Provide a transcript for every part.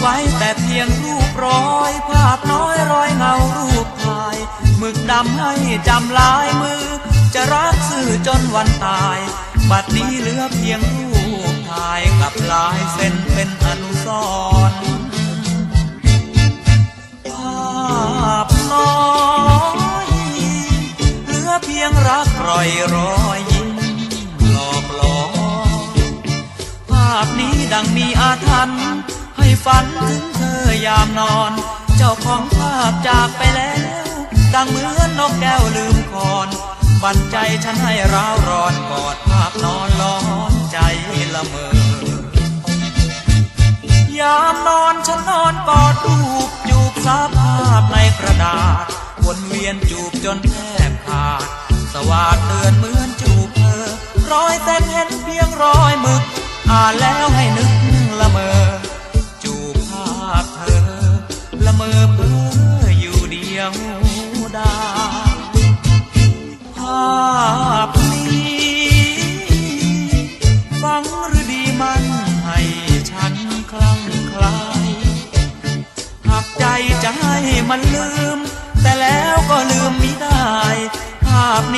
ไว้แต่เพียงรูปร้อย ภาพน้อยรอยเงารูปถ่ายหมึกดำให้จำลายมือ จะรักสื่อจนวันตาย บัดนี้เหลือเพียงรูปถ่ายกับลายเส้นเป็นอนุสรณ์ภาพน้อยเหลือเพียงรักรอยรอยยิ้มหลอกหลอนภาพนี้ดังมีอาถรรพ์ ฝันถึงเธอยามนอน เจ้าของภาพจากไปแล้ว ดังเหมือนนกแก้วลืมคอนบันใจฉันให้ร้าวร้อนกอดภาพนอนร้อนใจละเมอยามนอนฉันนอนกอดรูปจูบสาภาพในกระดาษวนเวียนจูบจนแทบขาด สวาดเตือนเหมือนจูบเธอรอยเส้นเห็นเพียงรอยมึก อ่านแล้วให้นึกละเมอ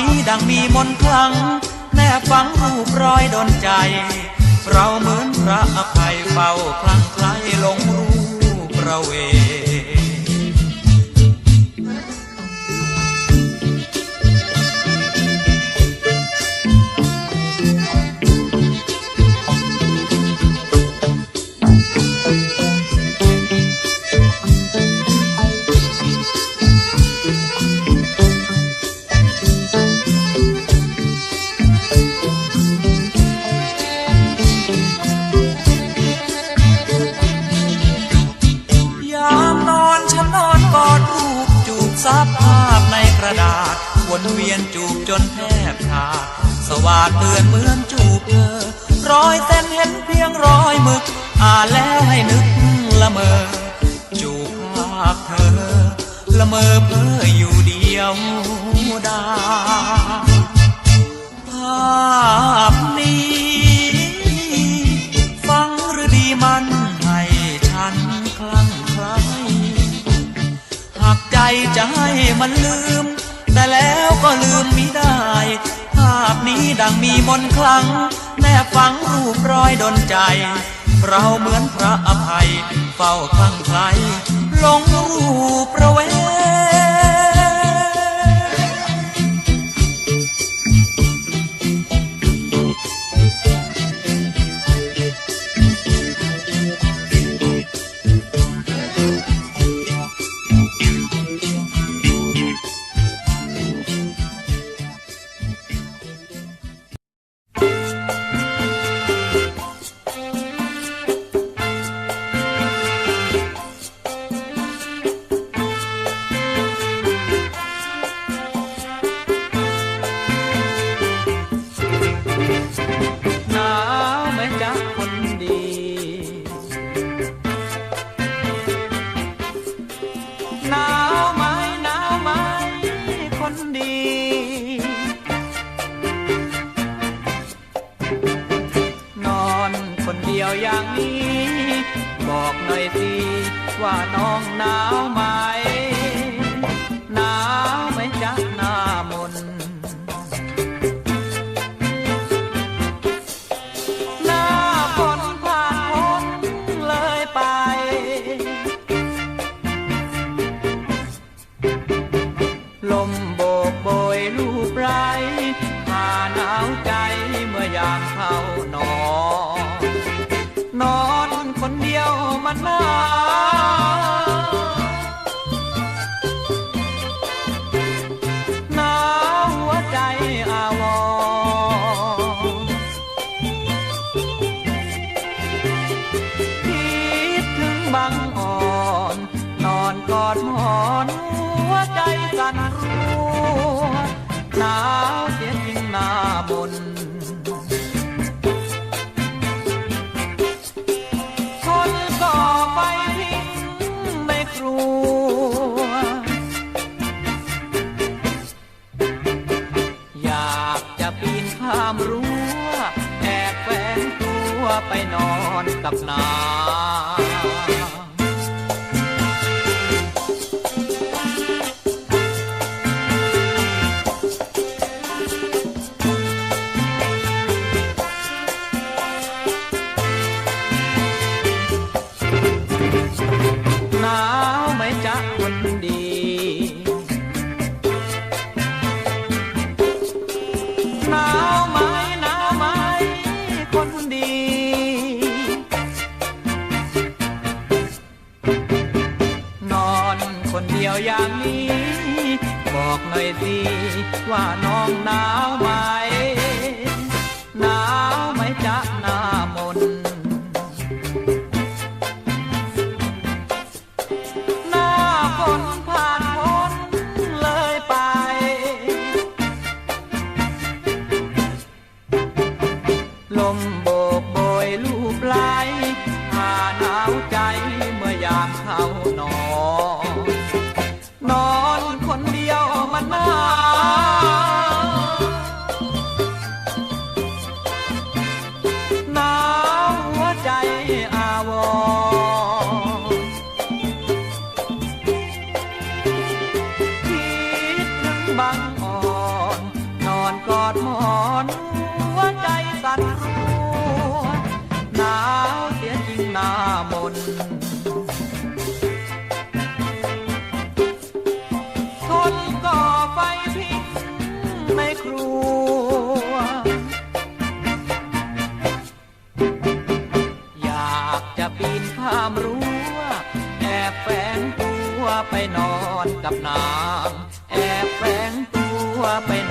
นี้ดังมีมนต์คลัง แนบฝังรูปรอยดนใจ เราเหมือนพระอภัยเฝ้าคลัง วนเวียนจูบจนแทบขาดสวาดเตือนเหมือนจูบเธอรอยเส้นเห็นเพียงรอยมึก อ่านแล้วให้นึกละเมอ จูบภาพเธอ ละเมอเพ้อ ลืมมิได้ ภาพนี้ดังมีมนคลัง แนบฝังรูปรอยดนใจ เราเหมือนพระอภัย เฝ้าคลั่งไคล้หลงรูปประเว ว่าน้องหนาวไหมหนาวไหมจ๊ะหน้ามนหน้าฝนผ่านพ้นเลยไป ลมโบกโบยลูบไรพาหนาวใจเมื่อยามเข้านอนนอนคนเดียวมันหนา บางอ่อน นอนกอดหมอนหัวใจสั่นรัวหนาวเสียจริงหน้ามนคนก่อไฟทิ้งไม่ครัว อยากจะปีนข้ามรั้วแอบแฝงตัวไปนอนกับนาง บอกหน่อยสิว่าน้องหนาวไหม ยวมันหนาวหนาวหัวใจอาวรณ์คิดถึงบางอ่อนนอนกอดหมอนหัวใจสั่นรัวหนาวเสียจริงหน้ามน ไปนอนกับนางแอบแฝงตัวไปน